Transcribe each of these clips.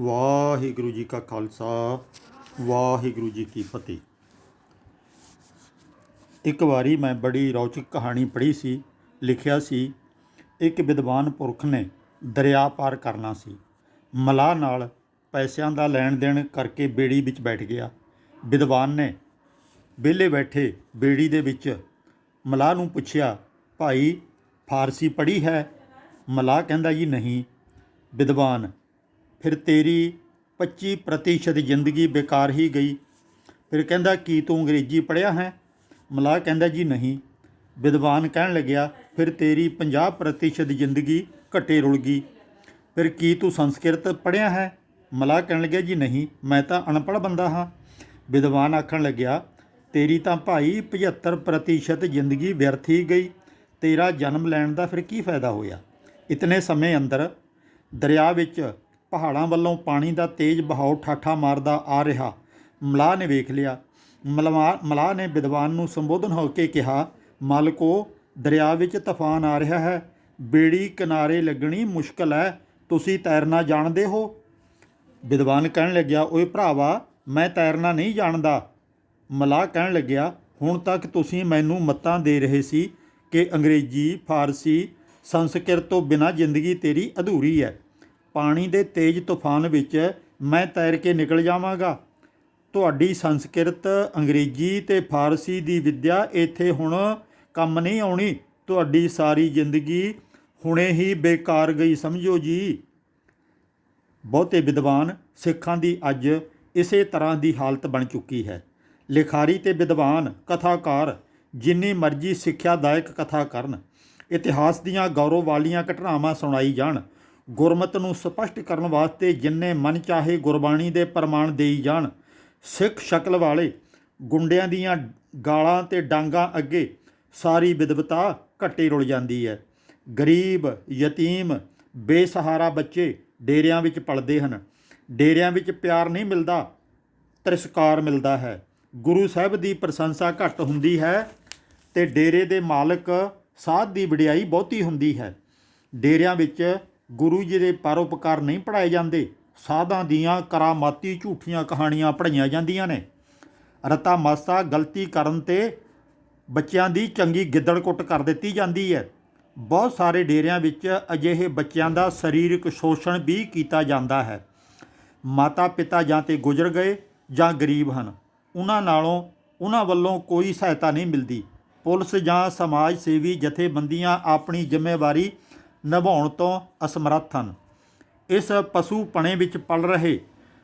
ਵਾਹਿਗੁਰੂ ਜੀ ਕਾ ਖਾਲਸਾ, ਵਾਹਿਗੁਰੂ ਜੀ ਕੀ ਫਤਿਹ। ਇੱਕ ਵਾਰੀ ਮੈਂ ਬੜੀ ਰੌਚਕ ਕਹਾਣੀ ਪੜ੍ਹੀ ਸੀ, ਲਿਖਿਆ ਸੀ। ਇੱਕ ਵਿਦਵਾਨ ਪੁਰਖ ਨੇ ਦਰਿਆ ਪਾਰ ਕਰਨਾ ਸੀ। ਮਲਾਹ ਨਾਲ ਪੈਸਿਆਂ ਦਾ ਲੈਣ ਦੇਣ ਕਰਕੇ ਬੇੜੀ ਵਿੱਚ ਬੈਠ ਗਿਆ। ਵਿਦਵਾਨ ਨੇ ਵਿਹਲੇ ਬੈਠੇ ਬੇੜੀ ਦੇ ਵਿੱਚ ਮਲਾਹ ਨੂੰ ਪੁੱਛਿਆ, ਭਾਈ, ਫਾਰਸੀ ਪੜ੍ਹੀ ਹੈ? ਮਲਾਹ ਕਹਿੰਦਾ, ਜੀ ਨਹੀਂ। ਵਿਦਵਾਨ ਫਿਰ ਤੇਰੀ 25% ਪ੍ਰਤੀਸ਼ਤ ਜ਼ਿੰਦਗੀ ਬੇਕਾਰ ਹੀ ਗਈ। ਫਿਰ ਕਹਿੰਦਾ, ਕੀ ਤੂੰ ਅੰਗਰੇਜ਼ੀ ਪੜ੍ਹਿਆ ਹੈ? ਮਲਾਹ ਕਹਿੰਦਾ, ਜੀ ਨਹੀਂ। ਵਿਦਵਾਨ ਕਹਿਣ ਲੱਗਿਆ, ਫਿਰ ਤੇਰੀ 50% ਪ੍ਰਤੀਸ਼ਤ ਜ਼ਿੰਦਗੀ ਘਟੇ ਰੁਲ ਗਈ। ਫਿਰ ਕੀ ਤੂੰ ਸੰਸਕ੍ਰਿਤ ਪੜ੍ਹਿਆ ਹੈ? ਮਲਾਹ ਕਹਿਣ ਲੱਗਿਆ, ਜੀ ਨਹੀਂ, ਮੈਂ ਤਾਂ ਅਨਪੜ੍ਹ ਬੰਦਾ ਹਾਂ। ਵਿਦਵਾਨ ਆਖਣ ਲੱਗਿਆ, ਤੇਰੀ ਤਾਂ ਭਾਈ 75% ਪ੍ਰਤੀਸ਼ਤ ਜ਼ਿੰਦਗੀ ਵਿਅਰਥ ਹੀ ਗਈ। ਤੇਰਾ ਜਨਮ ਲੈਣ ਦਾ ਫਿਰ ਕੀ ਫਾਇਦਾ ਹੋਇਆ? ਇਤਨੇ ਸਮੇਂ ਅੰਦਰ ਦਰਿਆ ਵਿੱਚ ਪਹਾੜਾਂ ਵੱਲੋਂ ਪਾਣੀ ਦਾ ਤੇਜ਼ ਬਹਾਅ ਠਾਠਾ ਮਾਰਦਾ ਆ ਰਿਹਾ। ਮਲਾਹ ਨੇ ਵੇਖ ਲਿਆ। ਮਲਵਾ- ਮਲਾਹ ਨੇ ਵਿਦਵਾਨ ਨੂੰ ਸੰਬੋਧਨ ਹੋ ਕੇ ਕਿਹਾ, ਮਾਲਕੋ, ਦਰਿਆ ਵਿੱਚ ਤੂਫਾਨ ਆ ਰਿਹਾ ਹੈ। ਬੇੜੀ ਕਿਨਾਰੇ ਲੱਗਣੀ ਮੁਸ਼ਕਲ ਹੈ। ਤੁਸੀਂ ਤੈਰਨਾ ਜਾਣਦੇ ਹੋ? ਵਿਦਵਾਨ ਕਹਿਣ ਲੱਗਿਆ, ਓਏ ਭਰਾਵਾ, ਮੈਂ ਤੈਰਨਾ ਨਹੀਂ ਜਾਣਦਾ। ਮਲਾਹ ਕਹਿਣ ਲੱਗਿਆ, ਹੁਣ ਤੱਕ ਤੁਸੀਂ ਮੈਨੂੰ ਮੱਤਾਂ ਦੇ ਰਹੇ ਸੀ ਕਿ ਅੰਗਰੇਜ਼ੀ, ਫਾਰਸੀ, ਸੰਸਕ੍ਰਿਤ ਤੋਂ ਬਿਨਾਂ ਜ਼ਿੰਦਗੀ ਤੇਰੀ ਅਧੂਰੀ ਹੈ। ਪਾਣੀ ਦੇ ਤੇਜ਼ ਤੂਫਾਨ ਵਿੱਚ ਮੈਂ ਤੈਰ ਕੇ ਨਿਕਲ ਜਾਵਾਂਗਾ। ਤੁਹਾਡੀ ਸੰਸਕ੍ਰਿਤ, ਅੰਗਰੇਜ਼ੀ ਤੇ ਫਾਰਸੀ ਦੀ ਵਿੱਦਿਆ ਇੱਥੇ ਹੁਣ ਕੰਮ ਨਹੀਂ ਆਉਣੀ। ਤੁਹਾਡੀ ਸਾਰੀ ਜ਼ਿੰਦਗੀ ਹੁਣੇ ਹੀ ਬੇਕਾਰ ਗਈ, ਸਮਝੋ ਜੀ। ਬਹੁਤੇ ਵਿਦਵਾਨ ਸਿੱਖਾਂ ਦੀ ਅੱਜ ਇਸੇ ਤਰ੍ਹਾਂ ਦੀ ਹਾਲਤ ਬਣ ਚੁੱਕੀ ਹੈ। ਲਿਖਾਰੀ ਤੇ ਵਿਦਵਾਨ, ਕਥਾਕਾਰ, ਜਿੰਨੀ ਮਰਜ਼ੀ ਸਿੱਖਿਆਦਾਇਕ ਕਥਾ ਕਰਨ, ਇਤਿਹਾਸ ਦੀਆਂ ਗੌਰਵ ਵਾਲੀਆਂ ਘਟਨਾਵਾਂ ਸੁਣਾਈ ਜਾਣ ਗੁਰਮਤ ਨੂੰ ਸਪਸ਼ਟ ਕਰਨ ਵਾਸਤੇ ਜਿੰਨੇ ਮਨ ਚਾਹੇ ਗੁਰਬਾਣੀ ਦੇ ਪ੍ਰਮਾਣ ਦੇਈ ਜਾਣ, ਸਿੱਖ ਸ਼ਕਲ ਵਾਲੇ ਗੁੰਡਿਆਂ ਦੀਆਂ ਗਾਲਾਂ ਤੇ ਡਾਂਗਾਂ ਅੱਗੇ ਸਾਰੀ ਵਿਦਵਤਾ ਘੱਟੇ ਰੁਲ ਜਾਂਦੀ ਹੈ। ਗਰੀਬ, ਯਤੀਮ, ਬੇਸਹਾਰਾ ਬੱਚੇ ਡੇਰਿਆਂ ਵਿੱਚ ਪਲਦੇ ਹਨ। ਡੇਰਿਆਂ ਵਿੱਚ ਪਿਆਰ ਨਹੀਂ ਮਿਲਦਾ, ਤਿਰਸਕਾਰ ਮਿਲਦਾ ਹੈ। ਗੁਰੂ ਸਾਹਿਬ ਦੀ ਪ੍ਰਸ਼ੰਸਾ ਘੱਟ ਹੁੰਦੀ ਹੈ ਤੇ ਡੇਰੇ ਦੇ ਮਾਲਕ ਸਾਧ ਦੀ ਵਡਿਆਈ ਬਹੁਤੀ ਹੁੰਦੀ ਹੈ। ਡੇਰਿਆਂ ਵਿੱਚ ਗੁਰੂ ਜੀ ਦੇ ਪਰਉਪਕਾਰ ਨਹੀਂ ਪੜਾਏ ਜਾਂਦੇ, ਸਾਧਾਂ ਦੀਆਂ ਕਰਾਮਾਤੀ ਝੂਠੀਆਂ ਕਹਾਣੀਆਂ ਪੜ੍ਹਾਈਆਂ ਜਾਂਦੀਆਂ ਨੇ। ਰਤਾ ਮਾਸਾ ਗਲਤੀ ਕਰਨ ਤੇ ਬੱਚਿਆਂ ਦੀ ਚੰਗੀ ਗਿੱਦੜ-ਕੁੱਟ ਕਰ ਦਿੱਤੀ ਜਾਂਦੀ ਹੈ। ਬਹੁਤ ਸਾਰੇ ਡੇਰਿਆਂ ਵਿੱਚ ਅਜਿਹੇ ਬੱਚਿਆਂ ਦਾ ਸਰੀਰਕ ਸ਼ੋਸ਼ਣ ਵੀ ਕੀਤਾ ਜਾਂਦਾ ਹੈ। ਮਾਤਾ ਪਿਤਾ ਜਾਂ ਤੇ ਗੁਜ਼ਰ ਗਏ ਜਾਂ ਗਰੀਬ ਹਨ, ਉਹਨਾਂ ਨਾਲੋਂ ਉਹਨਾਂ ਵੱਲੋਂ ਕੋਈ ਸਹਾਇਤਾ ਨਹੀਂ ਮਿਲਦੀ। ਪੁਲਿਸ ਜਾਂ ਸਮਾਜ ਸੇਵੀ ਜਥੇਬੰਦੀਆਂ ਆਪਣੀ ਜ਼ਿੰਮੇਵਾਰੀ ਨਿਭਾਉਣ ਤੋਂ ਅਸਮਰੱਥ ਹਨ। ਇਸ ਪਸ਼ੂ ਪਣੇ ਵਿੱਚ ਪਲ ਰਹੇ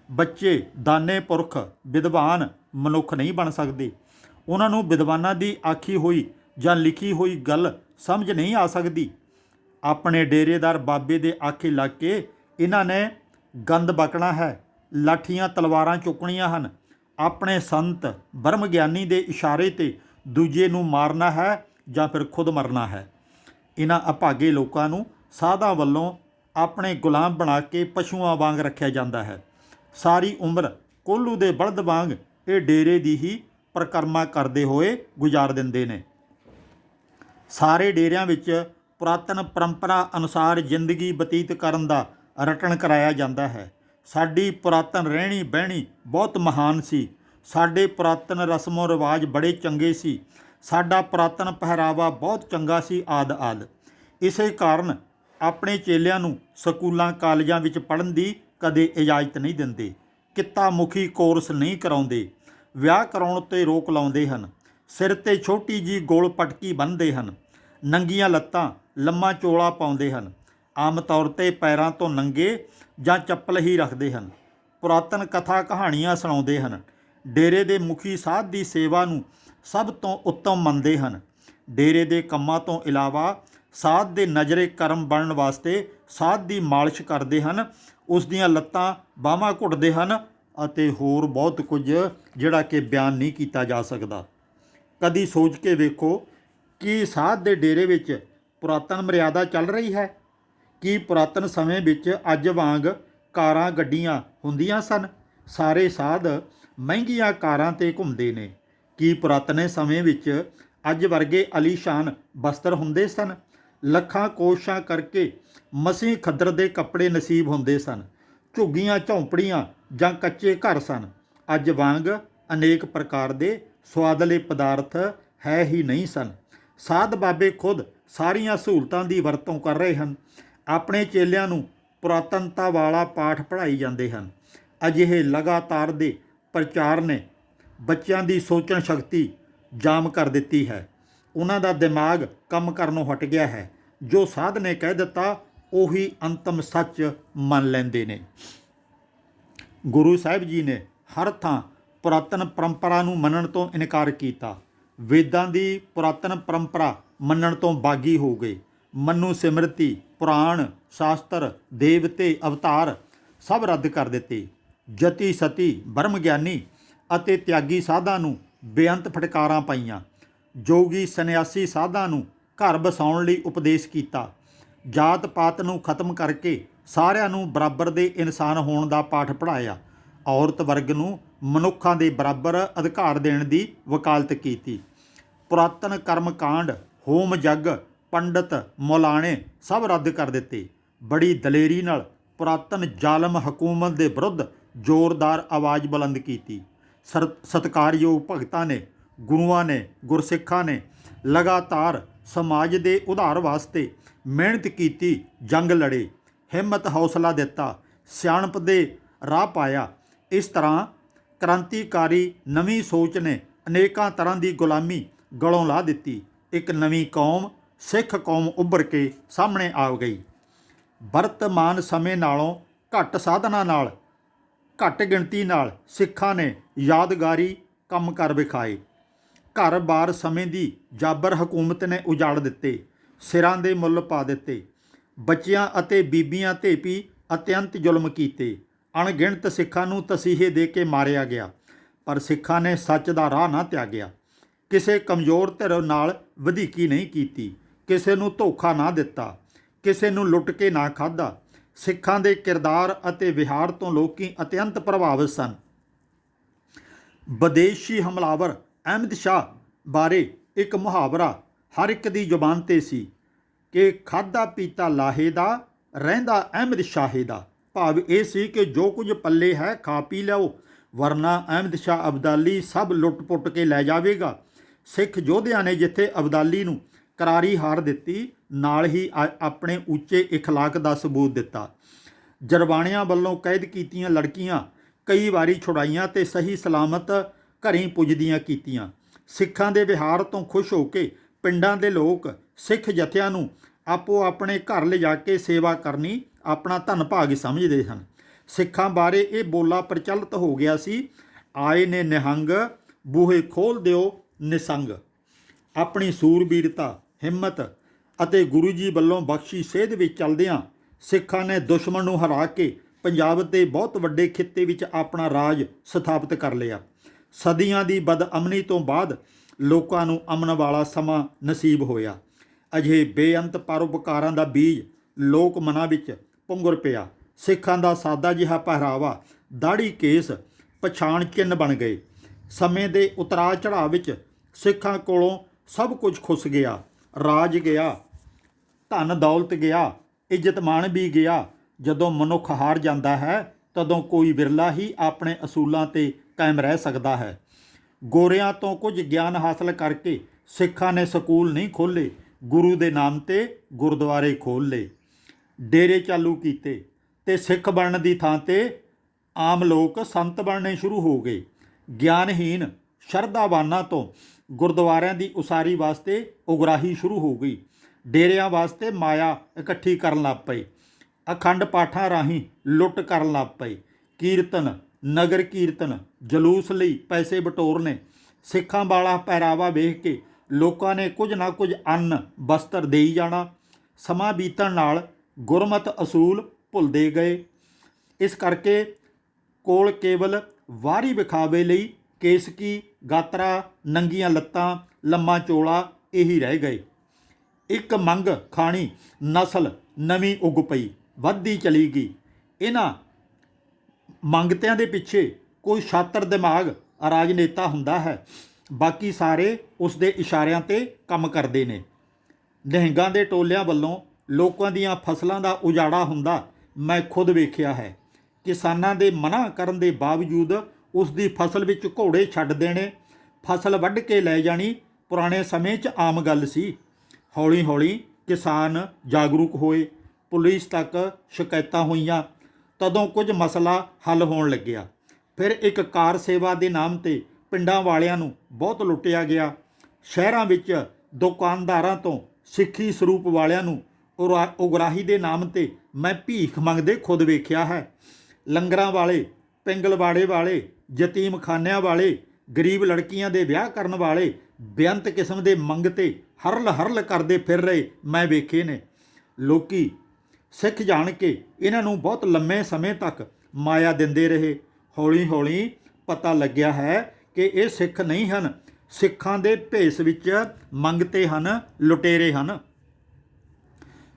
ਬੱਚੇ ਦਾਨੇ ਪੁਰਖ, ਵਿਦਵਾਨ ਮਨੁੱਖ ਨਹੀਂ ਬਣ ਸਕਦੇ। ਉਹਨਾਂ ਨੂੰ ਵਿਦਵਾਨਾਂ ਦੀ ਆਖੀ ਹੋਈ ਜਾਂ ਲਿਖੀ ਹੋਈ ਗੱਲ ਸਮਝ ਨਹੀਂ ਆ ਸਕਦੀ। ਆਪਣੇ ਡੇਰੇਦਾਰ ਬਾਬੇ ਦੇ ਆਖੇ ਲੱਗ ਕੇ ਇਹਨਾਂ ਨੇ ਗੰਦ ਬਕਣਾ ਹੈ, ਲਾਠੀਆਂ ਤਲਵਾਰਾਂ ਚੁੱਕਣੀਆਂ ਹਨ। ਆਪਣੇ ਸੰਤ ਬ੍ਰਹਮ ਗਿਆਨੀ ਦੇ ਇਸ਼ਾਰੇ ਤੇ ਦੂਜੇ ਨੂੰ ਮਾਰਨਾ ਹੈ ਜਾਂ ਫਿਰ ਖੁਦ ਮਰਨਾ ਹੈ। ਇਹਨਾਂ ਅਭਾਗੇ ਲੋਕਾਂ ਨੂੰ ਸਾਧਾਂ ਵੱਲੋਂ ਆਪਣੇ ਗੁਲਾਮ ਬਣਾ ਕੇ ਪਸ਼ੂਆਂ ਵਾਂਗ ਰੱਖਿਆ ਜਾਂਦਾ ਹੈ। ਸਾਰੀ ਉਮਰ ਕੋਲੂ ਦੇ ਬਲਦ ਵਾਂਗ ਇਹ ਡੇਰੇ ਦੀ ਹੀ ਪ੍ਰਕਰਮਾ ਕਰਦੇ ਹੋਏ ਗੁਜ਼ਾਰ ਦਿੰਦੇ ਨੇ। ਸਾਰੇ ਡੇਰਿਆਂ ਵਿੱਚ ਪੁਰਾਤਨ ਪਰੰਪਰਾ ਅਨੁਸਾਰ ਜ਼ਿੰਦਗੀ ਬਤੀਤ ਕਰਨ ਦਾ ਰਟਣ ਕਰਾਇਆ ਜਾਂਦਾ ਹੈ। ਸਾਡੀ ਪੁਰਾਤਨ ਰਹਿਣੀ ਬਹਿਣੀ ਬਹੁਤ ਮਹਾਨ ਸੀ। ਸਾਡੇ ਪੁਰਾਤਨ ਰਸਮੋ ਰਿਵਾਜ ਬੜੇ ਚੰਗੇ ਸੀ। ਸਾਡਾ ਪੁਰਾਤਨ ਪਹਿਰਾਵਾ ਬਹੁਤ ਚੰਗਾ ਸੀ ਆਦ ਆਦ। ਇਸੇ ਕਾਰਨ ਆਪਣੇ ਚੇਲਿਆਂ ਨੂੰ ਸਕੂਲਾਂ, ਕਾਲਜਾਂ ਵਿੱਚ ਪੜ੍ਹਨ ਦੀ ਕਦੇ ਇਜਾਜ਼ਤ ਨਹੀਂ ਦਿੰਦੇ, ਕਿੱਤਾ ਮੁਖੀ ਕੋਰਸ ਨਹੀਂ ਕਰਾਉਂਦੇ, ਵਿਆਹ ਕਰਾਉਣ ਤੇ ਰੋਕ ਲਾਉਂਦੇ ਹਨ, ਸਿਰ ਤੇ ਛੋਟੀ ਜੀ ਗੋਲ ਪਟਕੀ ਬੰਨ੍ਹਦੇ ਹਨ, ਨੰਗੀਆਂ ਲੱਤਾਂ, ਲੰਮਾ ਚੋਲਾ ਪਾਉਂਦੇ ਹਨ, ਆਮ ਤੌਰ ਤੇ ਪੈਰਾਂ ਤੋਂ ਨੰਗੇ ਜਾਂ ਚੱਪਲ ਹੀ ਰੱਖਦੇ ਹਨ, ਪੁਰਾਤਨ ਕਥਾ ਕਹਾਣੀਆਂ ਸੁਣਾਉਂਦੇ ਹਨ, ਡੇਰੇ ਦੇ ਮੁਖੀ ਸਾਧ ਦੀ ਸੇਵਾ ਨੂੰ ਸਭ ਤੋਂ ਉੱਤਮ ਮੰਨਦੇ ਹਨ। ਡੇਰੇ ਦੇ ਕੰਮਾਂ ਤੋਂ ਇਲਾਵਾ ਸਾਧ ਦੇ ਨਜ਼ਰੇ ਕਰਮ ਬਣਨ ਵਾਸਤੇ ਸਾਧ ਦੀ ਮਾਲਿਸ਼ ਕਰਦੇ ਹਨ। ਉਸ ਦੀਆਂ ਲੱਤਾਂ ਬਾਹਾਂ ਘੁੱਟਦੇ ਹਨ ਅਤੇ ਹੋਰ ਬਹੁਤ ਕੁਝ ਜਿਹੜਾ ਕਿ ਬਿਆਨ ਨਹੀਂ ਕੀਤਾ ਜਾ ਸਕਦਾ। ਕਦੀ ਸੋਚ ਕੇ ਵੇਖੋ ਕਿ ਸਾਧ ਦੇ ਡੇਰੇ ਵਿੱਚ ਪੁਰਾਤਨ ਮਰਿਆਦਾ ਚੱਲ ਰਹੀ ਹੈ। ਕੀ ਪੁਰਾਤਨ ਸਮੇਂ ਵਿੱਚ ਅੱਜ ਵਾਂਗ ਕਾਰਾਂ, ਗੱਡੀਆਂ ਹੁੰਦੀਆਂ ਸਨ? ਸਾਰੇ ਸਾਧ ਮਹਿੰਗੀਆਂ ਕਾਰਾਂ ਤੇ ਘੁੰਮਦੇ ਨੇ। ਕੀ ਪੁਰਾਤਨੇ ਸਮੇਂ ਵਿੱਚ ਅੱਜ ਵਰਗੇ ਅਲੀਸ਼ਾਨ ਬਸਤਰ ਹੁੰਦੇ ਸਨ? ਲੱਖਾਂ ਕੋਸ਼ਾਂ ਕਰਕੇ ਮਸੀਂ ਖੱਦਰ ਦੇ ਕੱਪੜੇ ਨਸੀਬ ਹੁੰਦੇ ਸਨ। ਝੁੱਗੀਆਂ, ਝੌਂਪੜੀਆਂ ਜਾਂ ਕੱਚੇ ਘਰ ਸਨ। ਅੱਜ ਵਾਂਗ ਅਨੇਕ ਪ੍ਰਕਾਰ ਦੇ ਸਵਾਦਲੇ ਪਦਾਰਥ ਹੈ ਹੀ ਨਹੀਂ ਸਨ। ਸਾਧ ਬਾਬੇ ਖੁਦ ਸਾਰੀਆਂ ਸਹੂਲਤਾਂ ਦੀ ਵਰਤੋਂ ਕਰ ਰਹੇ ਹਨ। ਆਪਣੇ ਚੇਲਿਆਂ ਨੂੰ ਪੁਰਾਤਨਤਾ ਵਾਲਾ ਪਾਠ ਪੜ੍ਹਾਈ ਜਾਂਦੇ ਹਨ। ਅਜਿਹੇ ਲਗਾਤਾਰ ਦੇ ਪ੍ਰਚਾਰ ਨੇ ਬੱਚਿਆਂ ਦੀ ਸੋਚਣ ਸ਼ਕਤੀ ਜਾਮ ਕਰ ਦਿੱਤੀ ਹੈ। ਉਹਨਾਂ ਦਾ ਦਿਮਾਗ ਕੰਮ ਕਰਨੋਂ ਹਟ ਗਿਆ ਹੈ। ਜੋ ਸਾਧ ਨੇ ਕਹਿ ਦਿੱਤਾ, ਉਹੀ ਅੰਤਮ ਸੱਚ ਮੰਨ ਲੈਂਦੇ ਨੇ। ਗੁਰੂ ਸਾਹਿਬ ਜੀ ਨੇ ਹਰ ਥਾਂ ਪੁਰਾਤਨ ਪਰੰਪਰਾ ਨੂੰ ਮੰਨਣ ਤੋਂ ਇਨਕਾਰ ਕੀਤਾ। ਵੇਦਾਂ ਦੀ ਪੁਰਾਤਨ ਪਰੰਪਰਾ ਮੰਨਣ ਤੋਂ ਬਾਗੀ ਹੋ ਗਏ। ਮਨੂ ਸਿਮਰਤੀ, ਪੁਰਾਣ, ਸ਼ਾਸਤਰ, ਦੇਵਤੇ, ਅਵਤਾਰ ਸਭ ਰੱਦ ਕਰ ਦਿੱਤੇ। ਜਤੀ ਸਤੀ ਬ੍ਰਹਮ ਗਿਆਨੀ ਅਤੇ ਤਿਆਗੀ ਸਾਧਾਂ ਨੂੰ ਬੇਅੰਤ ਫਟਕਾਰਾਂ ਪਾਈਆਂ। ਜੋਗੀ ਸੰਨਿਆਸੀ ਸਾਧਾਂ ਨੂੰ ਘਰ ਬਸਾਉਣ ਲਈ ਉਪਦੇਸ਼ ਕੀਤਾ। ਜਾਤ ਪਾਤ ਨੂੰ ਖਤਮ ਕਰਕੇ ਸਾਰਿਆਂ ਨੂੰ ਬਰਾਬਰ ਦੇ ਇਨਸਾਨ ਹੋਣ ਦਾ ਪਾਠ ਪੜਾਇਆ ਔਰਤ ਵਰਗ ਨੂੰ ਮਨੁੱਖਾਂ ਦੇ ਬਰਾਬਰ ਅਧਿਕਾਰ ਦੇਣ ਦੀ ਵਕਾਲਤ ਕੀਤੀ। ਪੁਰਾਤਨ ਕਰਮ ਕਾਂਡ ਹੋਮ ਜਗ, ਪੰਡਤ, ਮੌਲਾਣੇ ਸਭ ਰੱਦ ਕਰ ਦਿੱਤੇ। ਬੜੀ ਦਲੇਰੀ ਨਾਲ ਪੁਰਾਤਨ ਜ਼ਾਲਮ ਹਕੂਮਤ ਦੇ ਵਿਰੁੱਧ ਜ਼ੋਰਦਾਰ ਆਵਾਜ਼ ਬੁਲੰਦ ਕੀਤੀ। ਸਤਿਕਾਰਯੋਗ ਭਗਤਾਂ ਨੇ, ਗੁਰੂਆਂ ਨੇ, ਗੁਰਸਿੱਖਾਂ ਨੇ ਲਗਾਤਾਰ ਸਮਾਜ ਦੇ ਉਧਾਰ ਵਾਸਤੇ ਮਿਹਨਤ ਕੀਤੀ, ਜੰਗ ਲੜੇ, ਹਿੰਮਤ ਹੌਸਲਾ ਦਿੱਤਾ, ਸਿਆਣਪ ਦੇ ਰਾਹ ਪਾਇਆ। ਇਸ ਤਰ੍ਹਾਂ ਕ੍ਰਾਂਤੀਕਾਰੀ ਨਵੀਂ ਸੋਚ ਨੇ ਅਨੇਕਾਂ ਤਰ੍ਹਾਂ ਦੀ ਗੁਲਾਮੀ ਗਲੋਂ ਲਾ ਦਿੱਤੀ। ਇੱਕ ਨਵੀਂ ਕੌਮ, ਸਿੱਖ ਕੌਮ ਉੱਭਰ ਕੇ ਸਾਹਮਣੇ ਆ ਗਈ। ਵਰਤਮਾਨ ਸਮੇਂ ਨਾਲੋਂ ਘੱਟ ਸਾਧਨਾਂ ਨਾਲ ਘੱਟ ਗਿਣਤੀ ਨਾਲ ਸਿੱਖਾਂ ਨੇ ਯਾਦਗਾਰੀ ਕੰਮ ਕਰ ਵਿਖਾਏ। ਘਰ-ਬਾਰ ਸਮੇਂ ਦੀ ਜਾਬਰ ਹਕੂਮਤ ਨੇ ਉਜਾੜ ਦਿੱਤੇ, ਸਿਰਾਂ ਦੇ ਮੁੱਲ ਪਾ ਦਿੱਤੇ, ਬੱਚਿਆਂ ਅਤੇ ਬੀਬੀਆਂ ਤੇ ਵੀ ਅਤਿਅੰਤ ਜ਼ੁਲਮ ਕੀਤੇ। ਅਣਗਿਣਤ ਸਿੱਖਾਂ ਨੂੰ ਤਸੀਹੇ ਦੇ ਕੇ ਮਾਰਿਆ ਗਿਆ, ਪਰ ਸਿੱਖਾਂ ਨੇ ਸੱਚ ਦਾ ਰਾਹ ਨਾ ਤਿਆਗਿਆ। ਕਿਸੇ ਕਮਜ਼ੋਰ ਧਿਰ ਨਾਲ ਵਧੀਕੀ ਨਹੀਂ ਕੀਤੀ, ਕਿਸੇ ਨੂੰ ਧੋਖਾ ਨਾ ਦਿੱਤਾ, ਕਿਸੇ ਨੂੰ ਲੁੱਟ ਕੇ ਨਾ ਖਾਧਾ ਸਿੱਖਾਂ ਦੇ ਕਿਰਦਾਰ ਅਤੇ ਵਿਹਾਰ ਤੋਂ ਲੋਕੀ ਅਤਿਅੰਤ ਪ੍ਰਭਾਵਿਤ ਸਨ। ਵਿਦੇਸ਼ੀ ਹਮਲਾਵਰ ਅਹਿਮਦ ਸ਼ਾਹ ਬਾਰੇ ਇੱਕ ਮੁਹਾਵਰਾ ਹਰ ਇੱਕ ਦੀ ਜ਼ੁਬਾਨ ਤੇ ਸੀ ਕਿ ਖਾਦਾ ਪੀਤਾ ਲਾਹੇ ਦਾ, ਰਹਿੰਦਾ ਅਹਿਮਦ ਸ਼ਾਹੇ ਦਾ। ਭਾਵ ਇਹ ਸੀ ਕਿ ਜੋ ਕੁਝ ਪੱਲੇ ਹੈ ਖਾ ਪੀ ਲਓ ਵਰਨਾ ਅਹਿਮਦ ਸ਼ਾਹ ਅਬਦਾਲੀ ਸਭ ਲੁੱਟ-ਪੁੱਟ ਕੇ ਲੈ ਜਾਵੇਗਾ। ਸਿੱਖ ਯੋਧਿਆਂ ਨੇ ਜਿੱਥੇ ਅਬਦਾਲੀ ਨੂੰ ਕਰਾਰੀ ਹਾਰ ਦਿੱਤੀ ਨਾਲ ਹੀ ਆ- ਆਪਣੇ ਉੱਚੇ اخلاق ਦਾ ਸਬੂਤ ਦਿੱਤਾ ਜਰਬਾਣਿਆਂ ਵੱਲੋਂ ਕੈਦ ਕੀਤੀਆਂ ਲੜਕੀਆਂ ਕਈ ਵਾਰੀ ਛੁਡਾਈਆਂ ਤੇ ਸਹੀ ਸਲਾਮਤ ਘਰੀਂ ਪੁੱਜਦੀਆਂ ਕੀਤੀਆਂ ਸਿੱਖਾਂ ਦੇ ਵਿਹਾਰ ਤੋਂ ਖੁਸ਼ ਹੋ ਕੇ ਪਿੰਡਾਂ ਦੇ ਲੋਕ ਸਿੱਖ ਜਥਿਆਂ ਨੂੰ ਆਪੋ ਆਪਣੇ ਘਰ ਲਿਜਾ ਕੇ ਸੇਵਾ ਕਰਨੀ ਆਪਣਾ ਧਨ ਭਾਗ ਸਮਝਦੇ ਹਨ ਸਿੱਖਾਂ ਬਾਰੇ ਇਹ ਬੋਲਾ ਪ੍ਰਚਲਿਤ ਹੋ ਗਿਆ ਸੀ ਆਏ ਨੇ ਨਿਹੰਗ ਬੂਹੇ ਖੋਲ ਦਿਓ ਨਿਸੰਗ ਆਪਣੀ ਸੂਰਬੀਰਤਾ ਹਿੰਮਤ ਅਤੇ ਗੁਰੂ ਜੀ ਵੱਲੋਂ ਬਖਸ਼ੀ ਸੇਧ ਵਿੱਚ ਚੱਲਦਿਆਂ ਸਿੱਖਾਂ ਨੇ ਦੁਸ਼ਮਣ ਨੂੰ ਹਰਾ ਕੇ ਪੰਜਾਬ ਦੇ ਬਹੁਤ ਵੱਡੇ ਖਿੱਤੇ ਵਿੱਚ ਆਪਣਾ ਰਾਜ ਸਥਾਪਿਤ ਕਰ ਲਿਆ। ਸਦੀਆਂ ਦੀ ਬਦਅਮਨੀ ਤੋਂ ਬਾਅਦ ਲੋਕਾਂ ਨੂੰ ਅਮਨ ਵਾਲਾ ਸਮਾਂ ਨਸੀਬ ਹੋਇਆ। ਅਜੇ ਬੇਅੰਤ ਪਰਉਪਕਾਰਾਂ ਦਾ ਬੀਜ ਲੋਕ ਮਨਾਂ ਵਿੱਚ ਪੁੰਗਰ ਪਿਆ। ਸਿੱਖਾਂ ਦਾ ਸਾਦਾ ਜਿਹਾ ਪਹਿਰਾਵਾ ਦਾੜੀ ਕੇਸ, ਪਛਾਣ ਚਿੰਨ ਬਣ ਗਏ। ਸਮੇਂ ਦੇ ਉਤਰਾਅ ਚੜਾਅ ਵਿੱਚ ਸਿੱਖਾਂ ਕੋਲੋਂ ਸਭ ਕੁਝ ਖੁੱਸ ਗਿਆ। ਰਾਜ ਗਿਆ, ਧਨ ਦੌਲਤ ਗਿਆ, ਇੱਜ਼ਤ ਮਾਣ ਵੀ ਗਿਆ। ਜਦੋਂ ਮਨੁੱਖ ਹਾਰ ਜਾਂਦਾ ਹੈ, ਤਦੋਂ ਕੋਈ ਵਿਰਲਾ ਹੀ ਆਪਣੇ ਅਸੂਲਾਂ ਤੇ ਕਾਇਮ ਰਹਿ ਸਕਦਾ ਹੈ। ਗੋਰਿਆਂ ਤੋਂ ਕੁਝ ਗਿਆਨ ਹਾਸਲ ਕਰਕੇ ਸਿੱਖਾਂ ਨੇ ਸਕੂਲ ਨਹੀਂ ਖੋਲੇ ਗੁਰੂ ਦੇ ਨਾਮ ਤੇ ਗੁਰਦੁਆਰੇ ਖੋਲ੍ਹ। ਲਏ ਡੇਰੇ ਚਾਲੂ ਕੀਤੇ ਤੇ ਸਿੱਖ ਬਣਨ ਦੀ ਥਾਂ ਤੇ ਆਮ ਲੋਕ ਸੰਤ ਬਣਨੇ ਸ਼ੁਰੂ ਹੋ ਗਏ। ਗਿਆਨਹੀਨ ਸ਼ਰਧਾਵਾਨਾਂ ਤੋਂ ਗੁਰਦੁਆਰਿਆਂ ਦੀ ਉਸਾਰੀ ਵਾਸਤੇ ਉਗਰਾਹੀ ਸ਼ੁਰੂ ਹੋ ਗਈ। ਡੇਰਿਆਂ ਵਾਸਤੇ ਮਾਇਆ ਇਕੱਠੀ ਕਰਨ ਲੱਗ ਪਏ ਅਖੰਡ ਪਾਠਾਂ ਰਾਹੀਂ ਲੁੱਟ ਕਰਨ ਲੱਗ ਪਏ ਕੀਰਤਨ, ਨਗਰ ਕੀਰਤਨ, ਜਲੂਸ ਲਈ ਪੈਸੇ ਬਟੋਰਨੇ ਸਿੱਖਾਂ ਵਾਲਾ ਪਹਿਰਾਵਾ ਵੇਖ ਕੇ ਲੋਕਾਂ ਨੇ ਕੁਝ ਨਾ ਕੁਝ ਅੰਨ ਵਸਤਰ ਦੇਈ ਜਾਣਾ। ਸਮਾਂ ਬੀਤਣ ਨਾਲ ਗੁਰਮਤ ਅਸੂਲ ਭੁੱਲਦੇ ਗਏ। ਇਸ ਕਰਕੇ ਕੋਲ ਕੇਵਲ ਵਾਰੀ ਵਿਖਾਵੇ ਲਈ ਕੇਸਕੀ, ਗਾਤਰਾ, ਨੰਗੀਆਂ ਲੱਤਾਂ, ਲੰਮਾ ਚੋਲਾ ਇਹੀ ਰਹਿ ਗਏ। ਇੱਕ ਮੰਗ ਖਾਣੀ, ਨਸਲ ਨਵੀਂ ਉਗ ਪਈ, ਵੱਧਦੀ ਚਲੀ ਗਈ। ਇਹਨਾਂ ਮੰਗਤਿਆਂ ਦੇ ਪਿੱਛੇ ਕੋਈ ਛਾਤਰ ਦਿਮਾਗ ਰਾਜਨੇਤਾ ਹੁੰਦਾ ਹੈ। ਬਾਕੀ ਸਾਰੇ ਉਸ ਦੇ ਇਸ਼ਾਰਿਆਂ ਤੇ ਕੰਮ ਕਰਦੇ ਨੇ। ਨਿਹੰਗਾਂ ਦੇ ਟੋਲਿਆਂ ਵੱਲੋਂ ਲੋਕਾਂ ਦੀਆਂ ਫਸਲਾਂ ਦਾ ਉਜਾੜਾ ਹੁੰਦਾ ਮੈਂ ਖੁਦ ਵੇਖਿਆ ਹੈ। ਕਿਸਾਨਾਂ ਦੇ ਮਨਾ ਕਰਨ ਦੇ ਬਾਵਜੂਦ ਉਸ ਦੀ ਫਸਲ ਵਿੱਚ ਘੋੜੇ ਛੱਡ ਦੇਣੇ, ਫਸਲ ਵੱਢ ਕੇ ਲੈ ਜਾਣੀ, ਪੁਰਾਣੇ ਸਮੇਂ 'ਚ ਆਮ ਗੱਲ ਸੀ। ਹੌਲੀ-ਹੌਲੀ ਕਿਸਾਨ ਜਾਗਰੂਕ ਹੋਏ, ਪੁਲਿਸ ਤੱਕ ਸ਼ਿਕਾਇਤਾਂ ਹੋਈਆਂ। ਤਦੋਂ ਕੁਝ ਮਸਲਾ ਹੱਲ ਹੋਣ ਲੱਗਿਆ। ਫਿਰ ਇੱਕ ਕਾਰ ਸੇਵਾ ਦੇ ਨਾਮ ਤੇ ਪਿੰਡਾਂ ਵਾਲਿਆਂ ਨੂੰ ਬਹੁਤ ਲੁੱਟਿਆ ਗਿਆ। ਸ਼ਹਿਰਾਂ ਵਿੱਚ ਦੁਕਾਨਦਾਰਾਂ ਤੋਂ ਸਿੱਖੀ ਸਰੂਪ ਵਾਲਿਆਂ ਨੂੰ ਉਰਾ- ਉਗਰਾਹੀ ਦੇ ਨਾਮ ਤੇ ਮੈਂ ਭੀਖ ਮੰਗਦੇ ਖੁਦ ਵੇਖਿਆ ਹੈ। ਲੰਗਰਾਂ ਵਾਲੇ ਪਿੰਗਲਵਾੜੇ ਵਾਲੇ, ਯਤੀਮਖਾਨਿਆਂ ਵਾਲੇ, ਗਰੀਬ ਲੜਕੀਆਂ ਦੇ ਵਿਆਹ ਕਰਨ ਵਾਲੇ, ਬੇਅੰਤ ਕਿਸਮ ਦੇ ਮੰਗਤੇ ਹਰਲ ਹਰਲ ਕਰਦੇ ਫਿਰ ਰਹੇ ਮੈਂ ਵੇਖੇ ਨੇ। ਲੋਕੀ ਸਿੱਖ ਜਾਣ ਕੇ ਇਹਨਾਂ ਨੂੰ ਬਹੁਤ ਲੰਮੇ ਸਮੇਂ ਤੱਕ ਮਾਇਆ ਦਿੰਦੇ ਰਹੇ। ਹੌਲੀ-ਹੌਲੀ ਪਤਾ ਲੱਗਿਆ ਹੈ ਕਿ ਇਹ ਸਿੱਖ ਨਹੀਂ ਹਨ। ਸਿੱਖਾਂ ਦੇ ਭੇਸ ਵਿੱਚ ਮੰਗਤੇ ਹਨ, ਲੁਟੇਰੇ ਹਨ।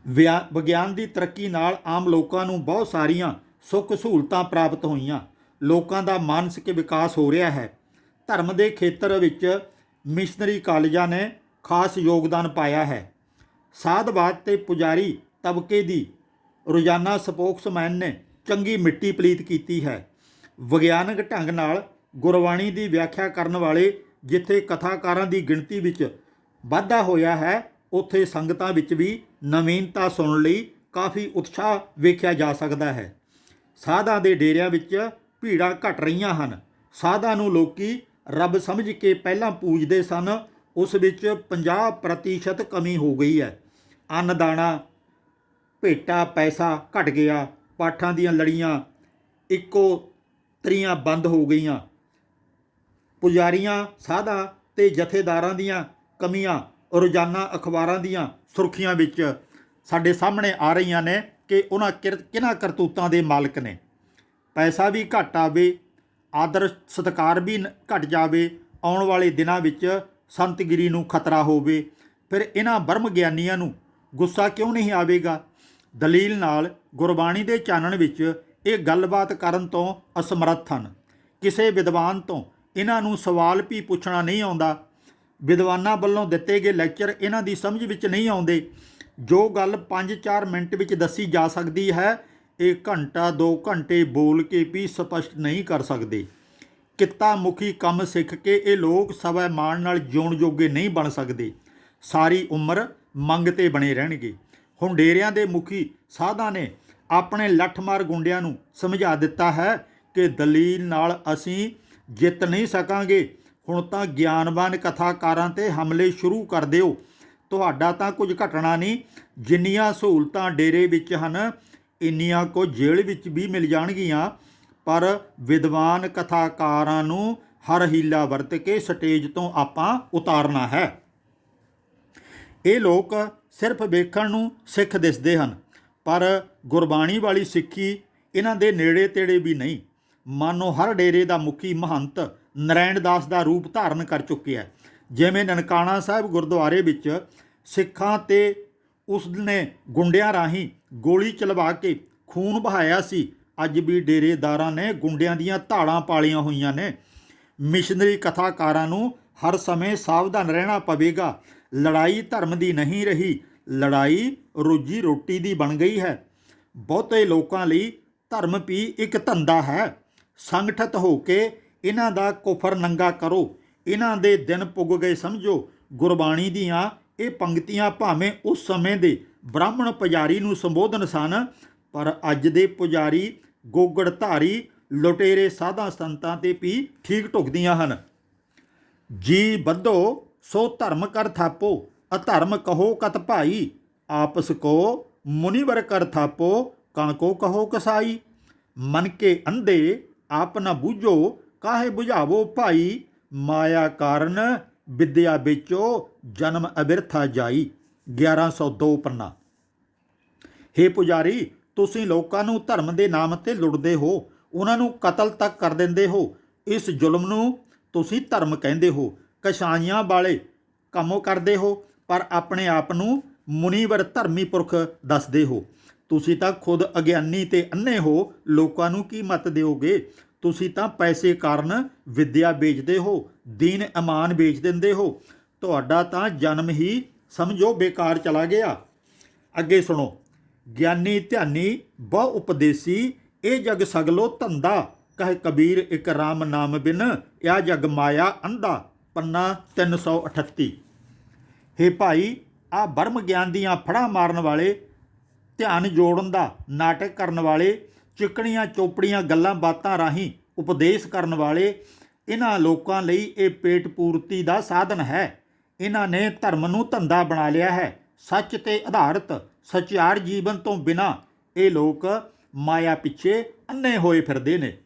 ਵਿਆ- ਵਿਗਿਆਨ ਦੀ ਤਰੱਕੀ ਨਾਲ ਆਮ ਲੋਕਾਂ ਨੂੰ ਬਹੁਤ ਸਾਰੀਆਂ ਸੁੱਖ ਸਹੂਲਤਾਂ ਪ੍ਰਾਪਤ ਹੋਈਆਂ। ਲੋਕਾਂ ਦਾ ਮਾਨਸਿਕ ਵਿਕਾਸ ਹੋ ਰਿਹਾ ਹੈ। ਧਰਮ ਦੇ ਖੇਤਰ ਵਿੱਚ ਮਿਸ਼ਨਰੀ ਕਾਲਜਾਂ ਨੇ ਖਾਸ ਯੋਗਦਾਨ ਪਾਇਆ ਹੈ। ਸਾਧਵਾਦ ਤੇ ਪੁਜਾਰੀ ਤਬਕੇ ਦੀ ਰੋਜ਼ਾਨਾ ਸਪੋਕਸਮੈਨ ਨੇ ਚੰਗੀ ਮਿੱਟੀ ਪਲੀਤ ਕੀਤੀ ਹੈ। ਵਿਗਿਆਨਕ ਢੰਗ ਨਾਲ ਗੁਰਬਾਣੀ ਦੀ ਵਿਆਖਿਆ ਕਰਨ ਵਾਲੇ ਜਿੱਥੇ ਕਥਾਕਾਰਾਂ ਦੀ ਗਿਣਤੀ ਵਿੱਚ ਵਾਧਾ ਹੋਇਆ ਹੈ, ਉੱਥੇ ਸੰਗਤਾਂ ਵਿੱਚ ਵੀ ਨਵੀਨਤਾ ਸੁਣਨ ਲਈ ਕਾਫੀ ਉਤਸ਼ਾਹ ਵੇਖਿਆ ਜਾ ਸਕਦਾ ਹੈ। ਸਾਧਾਂ ਦੇ ਡੇਰਿਆਂ ਵਿੱਚ ਭੀੜਾਂ ਘਟ ਰਹੀਆਂ ਹਨ। ਸਾਧਾਂ ਨੂੰ ਲੋਕੀ ਰੱਬ ਸਮਝ ਕੇ ਪਹਿਲਾਂ ਪੂਜਦੇ ਸਨ, ਉਸ ਵਿੱਚ 50% ਕਮੀ ਹੋ ਗਈ ਹੈ। ਅੰਨਦਾਣਾ, ਭੇਟਾ ਪੈਸਾ ਘਟ ਗਿਆ, ਪਾਠਾਂ ਦੀਆਂ ਲੜੀਆਂ ਇੱਕੋ ਤਰੀਆਂ ਬੰਦ ਹੋ ਗਈਆਂ। ਪੁਜਾਰੀਆਂ, ਸਾਧਾਂ ਤੇ ਜਥੇਦਾਰਾਂ ਦੀਆਂ ਕਮੀਆਂ, ਰੋਜ਼ਾਨਾ ਅਖਬਾਰਾਂ ਦੀਆਂ ਸੁਰਖੀਆਂ ਵਿੱਚ ਸਾਡੇ ਸਾਹਮਣੇ ਆ ਰਹੀਆਂ ਨੇ ਕਿ ਉਹਨਾਂ ਕਿਰ- ਕਿਹਨਾਂ ਕਰਤੂਤਾਂ ਦੇ ਮਾਲਕ ਨੇ। ਪੈਸਾ ਵੀ ਘਟ ਆਵੇ, ਆਦਰ, ਸਤਕਾਰ ਵੀ ਨ- ਘਟ ਜਾਵੇ, ਆਉਣ ਵਾਲੇ ਦਿਨਾਂ ਵਿੱਚ ਸੰਤਗਿਰੀ ਨੂੰ ਖਤਰਾ ਹੋਵੇ। ਫਿਰ ਇਹਨਾਂ ਬਰਮ ਗਿਆਨੀਆਂ ਨੂੰ ਗੁੱਸਾ ਕਿਉਂ ਨਹੀਂ ਆਵੇਗਾ? ਦਲੀਲ ਨਾਲ ਗੁਰਬਾਣੀ ਦੇ ਚਾਨਣ ਵਿੱਚ ਇਹ ਗੱਲਬਾਤ ਕਰਨ ਤੋਂ ਅਸਮਰੱਥ ਹਨ। ਕਿਸੇ ਵਿਦਵਾਨ ਤੋਂ ਇਹਨਾਂ ਨੂੰ ਸਵਾਲ ਵੀ ਪੁੱਛਣਾ ਨਹੀਂ ਆਉਂਦਾ। ਵਿਦਵਾਨਾਂ ਵੱਲੋਂ ਦਿੱਤੇ ਗਏ ਲੈਕਚਰ ਇਹਨਾਂ ਦੀ ਸਮਝ ਵਿੱਚ ਨਹੀਂ ਆਉਂਦੇ। ਜੋ ਗੱਲ 5-4 ਮਿੰਟ ਵਿੱਚ ਦੱਸੀ ਜਾ ਸਕਦੀ ਹੈ ਇਹ ਘੰਟਾ 2 ਘੰਟੇ ਬੋਲ ਕੇ ਵੀ ਸਪਸ਼ਟ ਨਹੀਂ ਕਰ ਸਕਦੇ। ਕਿੱਤਾ ਮੁਖੀ ਕੰਮ ਸਿੱਖ ਕੇ ਇਹ ਲੋਕ ਸਵੈ ਮਾਣ ਨਾਲ ਜਿਉਣ ਜੋਗੇ ਨਹੀਂ ਬਣ ਸਕਦੇ। ਸਾਰੀ ਉਮਰ ਮੰਗ ਤੇ ਬਣੇ ਰਹਿਣਗੇ। ਹੁਣ ਡੇਰਿਆਂ ਦੇ ਮੁਖੀ ਸਾਧਾਂ ਨੇ ਆਪਣੇ ਲੱਠਮਾਰ ਗੁੰਡਿਆਂ ਨੂੰ ਸਮਝਾ ਦਿੱਤਾ ਹੈ ਕਿ ਦਲੀਲ ਨਾਲ ਅਸੀਂ ਜਿੱਤ ਨਹੀਂ ਸਕਾਂਗੇ। ਹੁਣ ਤਾਂ ਗਿਆਨਵਾਨ ਕਥਾਕਾਰਾਂ ਤੇ ਹਮਲੇ ਸ਼ੁਰੂ ਕਰ ਦਿਓ। ਤੁਹਾਡਾ ਤਾਂ ਕੁਝ ਘਟਣਾ ਨਹੀਂ, ਜਿੰਨੀਆਂ ਸਹੂਲਤਾਂ ਡੇਰੇ ਵਿੱਚ ਹਨ ਇੰਨੀਆਂ ਕੋ ਜੇਲ੍ਹ ਵਿੱਚ ਵੀ ਮਿਲ ਜਾਣਗੀਆਂ, ਪਰ ਵਿਦਵਾਨ ਕਥਾਕਾਰਾਂ ਨੂੰ ਹਰ ਹੀਲਾ ਵਰਤ ਕੇ ਸਟੇਜ ਤੋਂ ਆਪਾਂ ਉਤਾਰਨਾ ਹੈ। ਇਹ ਲੋਕ ਸਿਰਫ ਵੇਖਣ ਨੂੰ ਸਿੱਖ ਦਿਸਦੇ ਹਨ, ਪਰ ਗੁਰਬਾਣੀ ਵਾਲੀ ਸਿੱਖੀ ਇਹਨਾਂ ਦੇ ਨੇੜੇ ਤੇੜੇ ਵੀ ਨਹੀਂ। ਮਾਨੋ ਹਰ ਡੇਰੇ ਦਾ ਮੁਖੀ ਮਹੰਤ ਨਰੈਣ ਦਾਸ ਦਾ ਰੂਪ ਧਾਰਨ ਕਰ ਚੁੱਕਿਆ ਜਿਵੇਂ ਨਨਕਾਣਾ ਸਾਹਿਬ ਗੁਰਦੁਆਰੇ ਵਿੱਚ ਸਿੱਖਾਂ ਤੇ ਉਸ ਨੇ ਗੁੰਡਿਆਂ ਰਾਹੀਂ ਗੋਲੀ ਚਲਵਾ ਕੇ ਖੂਨ ਬਹਾਇਆ ਸੀ। ਅੱਜ ਵੀ ਡੇਰੇਦਾਰਾਂ ਨੇ ਗੁੰਡਿਆਂ ਦੀਆਂ ਧਾੜਾਂ ਪਾਲੀਆਂ ਹੋਈਆਂ ਨੇ। ਮਿਸ਼ਨਰੀ ਕਥਾਕਾਰਾਂ ਨੂੰ ਹਰ ਸਮੇਂ ਸਾਵਧਾਨ ਰਹਿਣਾ ਪਵੇਗਾ। ਲੜਾਈ ਧਰਮ ਦੀ ਨਹੀਂ ਰਹੀ। ਲੜਾਈ ਰੋਜੀ ਰੋਟੀ ਦੀ ਬਣ ਗਈ ਹੈ। ਬਹੁਤੇ ਲੋਕਾਂ ਲਈ ਧਰਮ ਵੀ ਇੱਕ ਧੰਦਾ ਹੈ। ਸੰਗਠਿਤ ਹੋ ਕੇ ਇਹਨਾਂ ਦਾ ਕੁਫਰ ਨੰਗਾ ਕਰੋ। ਇਹਨਾਂ ਦੇ ਦਿਨ ਪੁੱਗ ਗਏ ਸਮਝੋ। ਗੁਰਬਾਣੀ ਦੀਆਂ ਇਹ ਪੰਕਤੀਆਂ ਭਾਵੇਂ ਉਸ ਸਮੇਂ ਦੇ ਬ੍ਰਾਹਮਣ ਪੁਜਾਰੀ ਨੂੰ ਸੰਬੋਧਨ ਸਨ, ਪਰ ਅੱਜ ਦੇ ਪੁਜਾਰੀ ਗੋਗੜ ਧਾਰੀ ਲੁਟੇਰੇ ਸਾਧਾਂ ਸੰਤਾਂ ਤੇ ਵੀ ਠੀਕ ਢੁਕਦੀਆਂ ਹਨ। ਜੀ ਬੱਧੋ, ਸੋ ਧਰਮ ਕਰ ਥਾਪੋ, ਅਧਰਮ ਕਹੋ ਕਤ ਭਾਈ, ਆਪਸ ਕੋ ਮੁਨੀਵਰ ਕਰ ਥਾਪੋ, ਕਣ ਕੋ ਕਹੋ ਕਸਾਈ। ਮਨ ਕੇ ਅੰਧੇ, ਆਪ ਨਾ ਬੂਝੋ, ਕਾਹੇ 부ਝਾਵੋ ਭਾਈ। ਮਾਇਆ ਕਾਰਨ ਵਿਦਿਆ ਵਿੱਚੋ ਜਨਮ ਅਬਿਰਥਾ ਜਾਈ 1102 ਪੰਨਾ। ਹੇ ਪੁਜਾਰੀ, ਤੁਸੀਂ ਲੋਕਾਂ ਨੂੰ ਧਰਮ ਦੇ ਨਾਮ ਤੇ ਲੁੱਟਦੇ ਹੋ, ਉਹਨਾਂ ਨੂੰ ਕਤਲ ਤੱਕ ਕਰ ਦਿੰਦੇ ਹੋ। ਇਸ ਜ਼ੁਲਮ ਨੂੰ ਤੁਸੀਂ ਧਰਮ ਕਹਿੰਦੇ ਹੋ ਕਸ਼ਾਈਆਂ ਵਾਲੇ ਕੰਮੋ ਕਰਦੇ ਹੋ, ਪਰ ਆਪਣੇ ਆਪ ਨੂੰ ਮੁਨੀਵਰ ਧਰਮੀ ਪੁਰਖ ਦੱਸਦੇ ਹੋ। ਤੁਸੀਂ ਤਾਂ ਖੁਦ ਅਗਿਆਨੀ ਤੇ ਅੰਨੇ ਹੋ, ਲੋਕਾਂ ਨੂੰ ਕੀ ਮਤ ਦਿਓਗੇ? ਤੁਸੀਂ ਤਾਂ ਪੈਸੇ ਕਾਰਨ ਵਿੱਦਿਆ ਵੇਚਦੇ ਹੋ ਦੀਨ ਇਮਾਨ ਵੇਚ ਦਿੰਦੇ ਹੋ। ਤੁਹਾਡਾ ਤਾਂ ਜਨਮ ਹੀ, ਸਮਝੋ, ਬੇਕਾਰ ਚਲਾ ਗਿਆ। ਅੱਗੇ ਸੁਣੋ। ਗਿਆਨੀ ਧਿਆਨੀ, ਬਹੁ ਉਪਦੇਸੀ, ਇਹ ਜਗ ਸਗਲੋ ਧੰਦਾ। ਕਹੇ ਕਬੀਰ ਇਕ ਰਾਮ ਨਾਮ ਬਿਨ, ਆ ਜਗ ਮਾਇਆ ਅੰਧਾ। ਪੰਨਾ 338 ਹੇ ਭਾਈ, ਆ ਬਰਮ ਗਿਆਨ ਦੀਆਂ ਫੜਾਂ ਮਾਰਨ ਵਾਲੇ, ਧਿਆਨ ਜੋੜਨ ਦਾ ਨਾਟਕ ਕਰਨ ਵਾਲੇ, ਚਿਕਣੀਆਂ ਚੋਪੜੀਆਂ ਗੱਲਾਂ ਬਾਤਾਂ ਰਾਹੀਂ ਉਪਦੇਸ਼ ਕਰਨ ਵਾਲੇ, ਇਹਨਾਂ ਲੋਕਾਂ ਲਈ ਇਹ ਪੇਟ ਪੂਰਤੀ ਦਾ ਸਾਧਨ ਹੈ। ਇਹਨਾਂ ਨੇ ਧਰਮ ਨੂੰ ਧੰਦਾ ਬਣਾ ਲਿਆ ਹੈ। ਸੱਚ ਤੇ ਆਧਾਰਿਤ ਸਚਿਆਰ ਜੀਵਨ ਤੋਂ ਬਿਨਾ ਇਹ ਲੋਕ ਮਾਇਆ ਪਿੱਛੇ ਅੰਨੇ ਹੋਏ ਫਿਰਦੇ ਨੇ।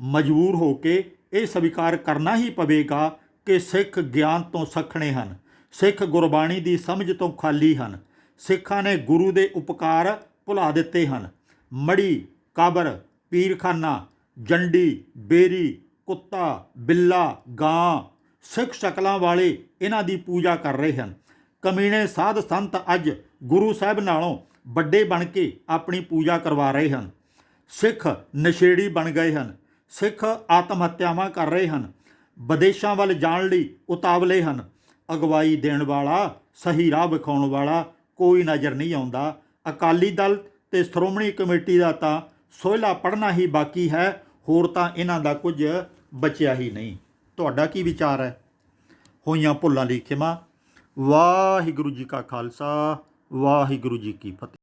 ਮਜਬੂਰ ਹੋ ਕੇ ਇਹ ਸਵੀਕਾਰ ਕਰਨਾ ਹੀ ਪਵੇਗਾ ਕਿ ਸਿੱਖ ਗਿਆਨ ਤੋਂ ਸਖਣੇ ਹਨ। ਸਿੱਖ ਗੁਰਬਾਣੀ ਦੀ ਸਮਝ ਤੋਂ ਖਾਲੀ ਹਨ। ਸਿੱਖਾਂ ਨੇ ਗੁਰੂ ਦੇ ਉਪਕਾਰ ਭੁਲਾ ਦਿੱਤੇ ਹਨ। ਮੜੀ ਕਬਰ, ਪੀਰਖਾਨਾ, ਜੰਡੀ, ਬੇਰੀ, ਕੁੱਤਾ, ਬਿੱਲਾ, ਗਾਂ ਸਿੱਖ ਸ਼ਕਲਾਂ ਵਾਲੇ ਇਹਨਾਂ ਦੀ ਪੂਜਾ ਕਰ ਰਹੇ ਹਨ। ਕਮੀਣੇ ਸਾਧ ਸੰਤ ਅੱਜ ਗੁਰੂ ਸਾਹਿਬ ਨਾਲੋਂ ਵੱਡੇ ਬਣ ਕੇ ਆਪਣੀ ਪੂਜਾ ਕਰਵਾ ਰਹੇ ਹਨ। ਸਿੱਖ ਨਸ਼ੇੜੀ ਬਣ ਗਏ ਹਨ। ਸਿੱਖ ਆਤਮ ਹੱਤਿਆਵਾਂ ਕਰ ਰਹੇ ਹਨ। ਵਿਦੇਸ਼ਾਂ ਵੱਲ ਜਾਣ ਲਈ ਉਤਾਵਲੇ ਹਨ। ਅਗਵਾਈ ਦੇਣ ਵਾਲਾ, ਸਹੀ ਰਾਹ ਵਿਖਾਉਣ ਵਾਲਾ ਕੋਈ ਨਜ਼ਰ ਨਹੀਂ ਆਉਂਦਾ। ਅਕਾਲੀ ਦਲ ਤੇ ਸ਼੍ਰੋਮਣੀ ਕਮੇਟੀ ਦਾ ਤਾਂ ਸੋਹਿਲਾ ਪੜਨਾ ਹੀ ਬਾਕੀ ਹੈ। ਹੋਰ ਤਾਂ ਇਹਨਾਂ ਦਾ ਕੁਝ ਬਚਿਆ ਹੀ ਨਹੀਂ। ਤੁਹਾਡਾ ਕੀ ਵਿਚਾਰ ਹੈ? ਹੋਈਆਂ ਭੁੱਲਾਂ ਲਈ ਖਿਮਾ ਵਾਹਿਗੁਰੂ ਜੀ ਕਾ ਖਾਲਸਾ, ਵਾਹਿਗੁਰੂ ਜੀ ਕੀ ਫਤਿਹ।